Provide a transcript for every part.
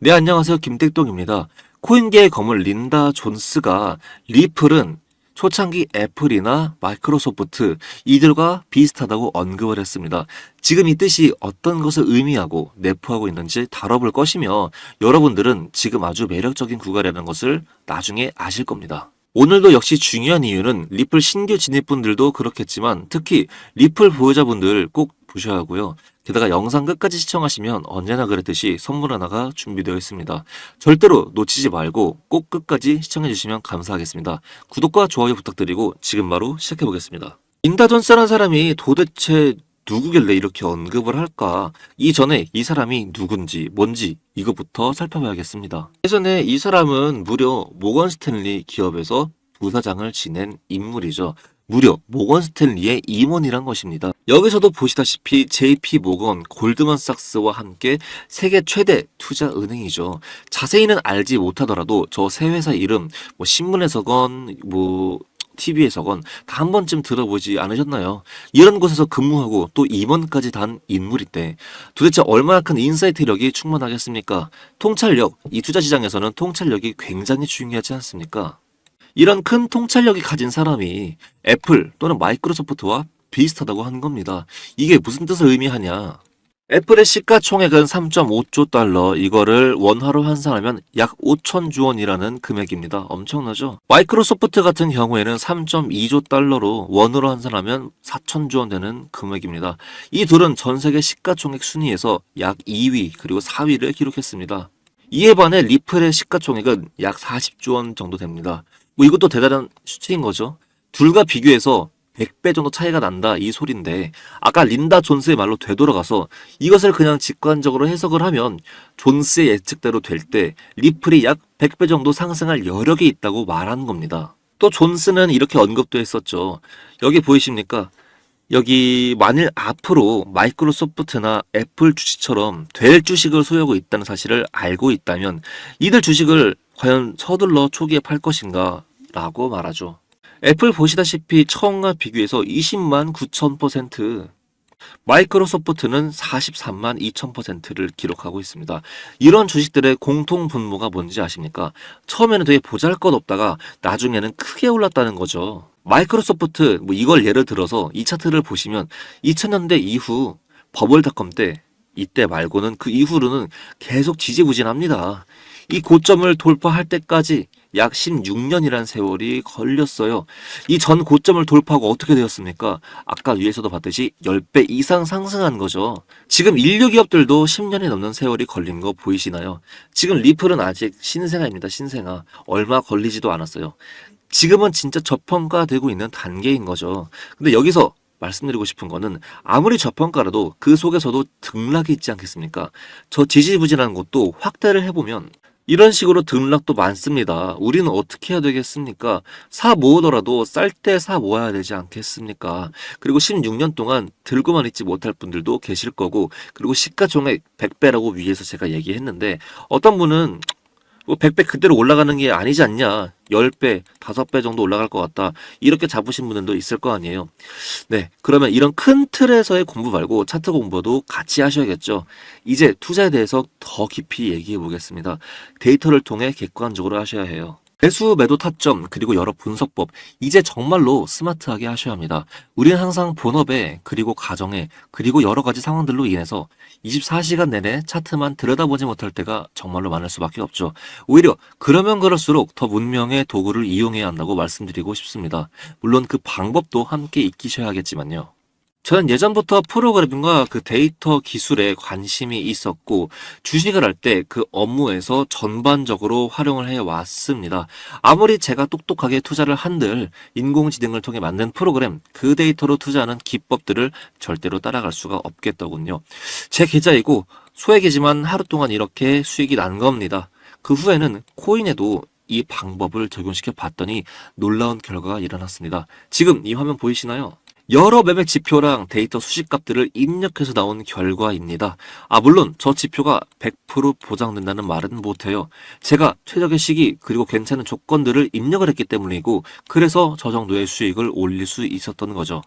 네, 안녕하세요. 김택동입니다. 코인계의 거물 린다 존스가 리플은 초창기 애플이나 마이크로소프트 이들과 비슷하다고 언급을 했습니다. 지금 이 뜻이 어떤 것을 의미하고 내포하고 있는지 다뤄볼 것이며 여러분들은 지금 아주 매력적인 구간이라는 것을 나중에 아실 겁니다. 오늘도 역시 중요한 이유는 리플 신규 진입분들도 그렇겠지만 특히 리플 보유자분들 꼭 보셔야 하고요. 게다가 영상 끝까지 시청하시면 언제나 그랬듯이 선물 하나가 준비되어 있습니다. 절대로 놓치지 말고 꼭 끝까지 시청해 주시면 감사하겠습니다. 구독과 좋아요 부탁드리고 지금 바로 시작해 보겠습니다. 인다존스라는 사람이 도대체 누구길래 이렇게 언급을 할까? 이전에 이 사람이 누군지, 뭔지 이것부터 살펴봐야겠습니다. 예전에 이 사람은 무려 모건 스탠리 기업에서 부사장을 지낸 인물이죠. 무려 모건 스탠리의 임원이란 것입니다. 여기서도 보시다시피 JP 모건, 골드만삭스와 함께 세계 최대 투자 은행이죠. 자세히는 알지 못하더라도 저 세 회사 이름 뭐 신문에서건 뭐 TV에서건 다 한 번쯤 들어보지 않으셨나요? 이런 곳에서 근무하고 또 임원까지 단 인물인데 도대체 얼마나 큰 인사이트력이 충분하겠습니까? 통찰력, 이 투자 시장에서는 통찰력이 굉장히 중요하지 않습니까? 이런 큰 통찰력이 가진 사람이 애플 또는 마이크로소프트와 비슷하다고 한 겁니다. 이게 무슨 뜻을 의미하냐? 애플의 시가총액은 3.5조 달러, 이거를 원화로 환산하면 약 5천조 원이라는 금액입니다. 엄청나죠? 마이크로소프트 같은 경우에는 3.2조 달러로 원으로 환산하면 4천조 원 되는 금액입니다. 이 둘은 전 세계 시가총액 순위에서 약 2위 그리고 4위를 기록했습니다. 이에 반해 리플의 시가총액은 약 40조 원 정도 됩니다. 뭐 이것도 대단한 수치인 거죠. 둘과 비교해서 100배 정도 차이가 난다 이 소린데 아까 린다 존스의 말로 되돌아가서 이것을 그냥 직관적으로 해석을 하면 존스의 예측대로 될 때 리플이 약 100배 정도 상승할 여력이 있다고 말하는 겁니다. 또 존스는 이렇게 언급도 했었죠. 여기 보이십니까? 여기 만일 앞으로 마이크로소프트나 애플 주식처럼 될 주식을 소유하고 있다는 사실을 알고 있다면 이들 주식을 과연 서둘러 초기에 팔 것인가 라고 말하죠. 애플 보시다시피 처음과 비교해서 20만 9천 퍼센트, 마이크로소프트는 43만 2천 퍼센트를 기록하고 있습니다. 이런 주식들의 공통 분모가 뭔지 아십니까? 처음에는 되게 보잘것 없다가 나중에는 크게 올랐다는 거죠. 마이크로소프트, 뭐 이걸 예를 들어서 이 차트를 보시면 2000년대 이후 버블닷컴 때 이때 말고는 그 이후로는 계속 지지부진합니다. 이 고점을 돌파할 때까지 약 16년이라는 세월이 걸렸어요. 이 전 고점을 돌파하고 어떻게 되었습니까? 아까 위에서도 봤듯이 10배 이상 상승한 거죠. 지금 인류 기업들도 10년이 넘는 세월이 걸린 거 보이시나요? 지금 리플은 아직 신생아입니다. 신생아. 얼마 걸리지도 않았어요. 지금은 진짜 저평가되고 있는 단계인 거죠. 근데 여기서 말씀드리고 싶은 거는 아무리 저평가라도 그 속에서도 등락이 있지 않겠습니까? 저 지지부진한 것도 확대를 해보면 이런 식으로 등락도 많습니다. 우리는 어떻게 해야 되겠습니까? 사 모으더라도 쌀 때 사 모아야 되지 않겠습니까? 그리고 16년 동안 들고만 있지 못할 분들도 계실 거고, 그리고 시가총액 100배라고 위에서 제가 얘기했는데, 어떤 분은 뭐 100배 그대로 올라가는 게 아니지 않냐. 10배, 5배 정도 올라갈 것 같다. 이렇게 잡으신 분들도 있을 거 아니에요. 네. 그러면 이런 큰 틀에서의 공부 말고 차트 공부도 같이 하셔야겠죠. 이제 투자에 대해서 더 깊이 얘기해 보겠습니다. 데이터를 통해 객관적으로 하셔야 해요. 매수 매도 타점 그리고 여러 분석법 이제 정말로 스마트하게 하셔야 합니다. 우리는 항상 본업에 그리고 가정에 그리고 여러 가지 상황들로 인해서 24시간 내내 차트만 들여다보지 못할 때가 정말로 많을 수밖에 없죠. 오히려 그러면 그럴수록 더 문명의 도구를 이용해야 한다고 말씀드리고 싶습니다. 물론 그 방법도 함께 익히셔야겠지만요. 저는 예전부터 프로그래밍과 그 데이터 기술에 관심이 있었고 주식을 할 때 그 업무에서 전반적으로 활용을 해 왔습니다. 아무리 제가 똑똑하게 투자를 한들 인공지능을 통해 만든 프로그램 그 데이터로 투자하는 기법들을 절대로 따라갈 수가 없겠더군요. 제 계좌이고 소액이지만 하루 동안 이렇게 수익이 난 겁니다. 그 후에는 코인에도 이 방법을 적용시켜 봤더니 놀라운 결과가 일어났습니다. 지금 이 화면 보이시나요? 여러 매매 지표랑 데이터 수식값들을 입력해서 나온 결과입니다. 아, 물론 저 지표가 100% 보장된다는 말은 못해요. 제가 최적의 시기 그리고 괜찮은 조건들을 입력을 했기 때문이고 그래서 저 정도의 수익을 올릴 수 있었던 거죠.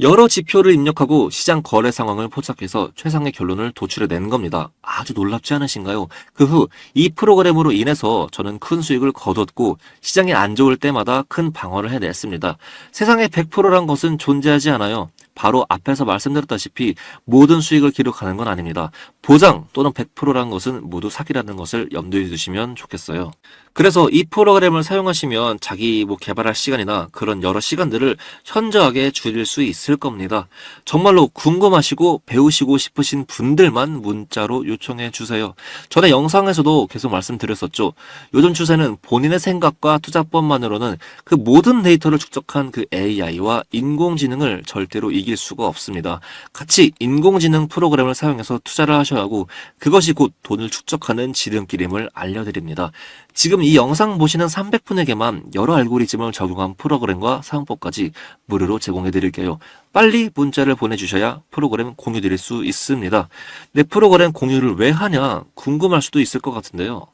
여러 지표를 입력하고 시장 거래 상황을 포착해서 최상의 결론을 도출해 낸 겁니다. 아주 놀랍지 않으신가요? 그 후 이 프로그램으로 인해서 저는 큰 수익을 거뒀고 시장이 안 좋을 때마다 큰 방어를 해냈습니다. 세상에 100%란 것은 존재하지 않아요. 바로 앞에서 말씀드렸다시피 모든 수익을 기록하는 건 아닙니다. 보장 또는 100%란 것은 모두 사기라는 것을 염두에 두시면 좋겠어요. 그래서 이 프로그램을 사용하시면 자기 뭐 개발할 시간이나 그런 여러 시간들을 현저하게 줄일 수 있을 겁니다. 정말로 궁금하시고 배우시고 싶으신 분들만 문자로 요청해 주세요. 전에 영상에서도 계속 말씀드렸었죠. 요즘 추세는 본인의 생각과 투자법만으로는 그 모든 데이터를 축적한 그 AI와 인공지능을 절대로 이길 수가 없습니다. 같이 인공지능 프로그램을 사용해서 투자를 하셔야 하고 그것이 곧 돈을 축적하는 지름길임을 알려드립니다. 지금 이 영상 보시는 300분에게만 여러 알고리즘을 적용한 프로그램과 사용법까지 무료로 제공해 드릴게요. 빨리 문자를 보내주셔야 프로그램 공유 드릴 수 있습니다. 내 프로그램 공유를 왜 하냐 궁금할 수도 있을 것 같은데요.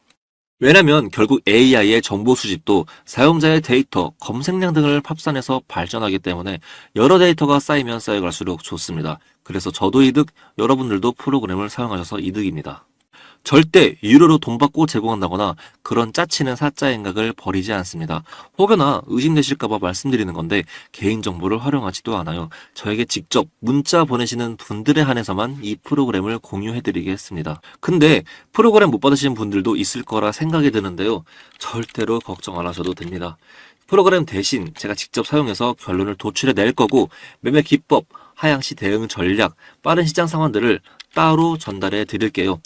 왜냐면 결국 AI의 정보 수집도 사용자의 데이터, 검색량 등을 합산해서 발전하기 때문에 여러 데이터가 쌓이면 쌓여갈수록 좋습니다. 그래서 저도 이득, 여러분들도 프로그램을 사용하셔서 이득입니다. 절대 유료로 돈 받고 제공한다거나 그런 짜치는 사자 행각을 버리지 않습니다. 혹여나 의심되실까봐 말씀드리는 건데 개인정보를 활용하지도 않아요. 저에게 직접 문자 보내시는 분들에 한해서만 이 프로그램을 공유해드리겠습니다. 근데 프로그램 못 받으시는 분들도 있을 거라 생각이 드는데요. 절대로 걱정 안 하셔도 됩니다. 프로그램 대신 제가 직접 사용해서 결론을 도출해 낼 거고 매매 기법, 하향시 대응 전략, 빠른 시장 상황들을 따로 전달해 드릴게요.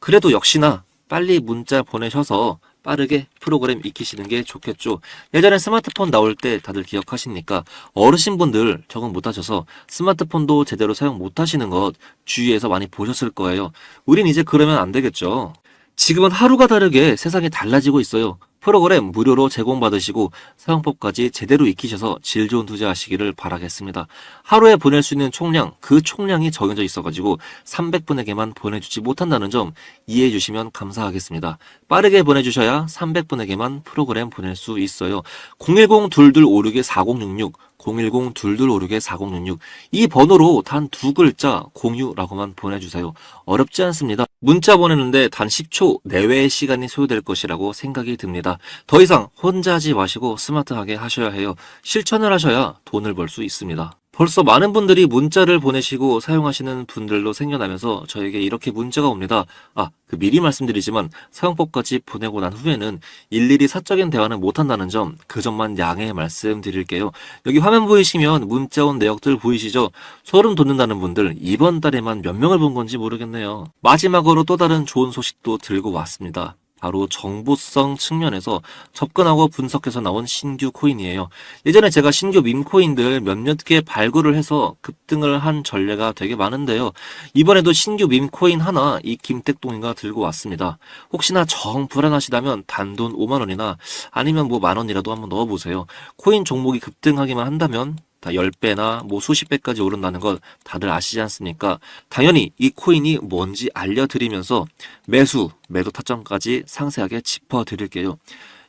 그래도 역시나 빨리 문자 보내셔서 빠르게 프로그램 익히시는 게 좋겠죠. 예전에 스마트폰 나올 때 다들 기억하십니까? 어르신분들 적응 못하셔서 스마트폰도 제대로 사용 못하시는 것 주위에서 많이 보셨을 거예요. 우린 이제 그러면 안 되겠죠. 지금은 하루가 다르게 세상이 달라지고 있어요. 프로그램 무료로 제공받으시고 사용법까지 제대로 익히셔서 질 좋은 투자하시기를 바라겠습니다. 하루에 보낼 수 있는 총량, 그 총량이 정해져 있어가지고 300분에게만 보내주지 못한다는 점 이해해 주시면 감사하겠습니다. 빠르게 보내주셔야 300분에게만 프로그램 보낼 수 있어요. 010-2256-4066 010-2256-4066 이 번호로 단 두 글자 공유라고만 보내주세요. 어렵지 않습니다. 문자 보내는데 단 10초 내외의 시간이 소요될 것이라고 생각이 듭니다. 더 이상 혼자 하지 마시고 스마트하게 하셔야 해요. 실천을 하셔야 돈을 벌 수 있습니다. 벌써 많은 분들이 문자를 보내시고 사용하시는 분들도 생겨나면서 저에게 이렇게 문자가 옵니다. 아, 그 미리 말씀드리지만 사용법까지 보내고 난 후에는 일일이 사적인 대화는 못한다는 점, 그 점만 양해 말씀드릴게요. 여기 화면 보이시면 문자 온 내역들 보이시죠? 소름 돋는다는 분들 이번 달에만 몇 명을 본 건지 모르겠네요. 마지막으로 또 다른 좋은 소식도 들고 왔습니다. 바로 정보성 측면에서 접근하고 분석해서 나온 신규 코인이에요. 예전에 제가 신규 밈코인들 몇몇 개 발굴을 해서 급등을 한 전례가 되게 많은데요. 이번에도 신규 밈코인 하나 이 김택동이가 들고 왔습니다. 혹시나 정 불안하시다면 단돈 5만 원이나 아니면 뭐 만 원이라도 한번 넣어보세요. 코인 종목이 급등하기만 한다면 다 10배나 뭐 수십 배까지 오른다는 것 다들 아시지 않습니까? 당연히 이 코인이 뭔지 알려드리면서 매수, 매도 타점까지 상세하게 짚어드릴게요.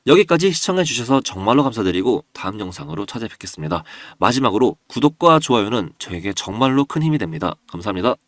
여기까지 시청해주셔서 정말로 감사드리고 다음 영상으로 찾아뵙겠습니다. 마지막으로 구독과 좋아요는 저에게 정말로 큰 힘이 됩니다. 감사합니다.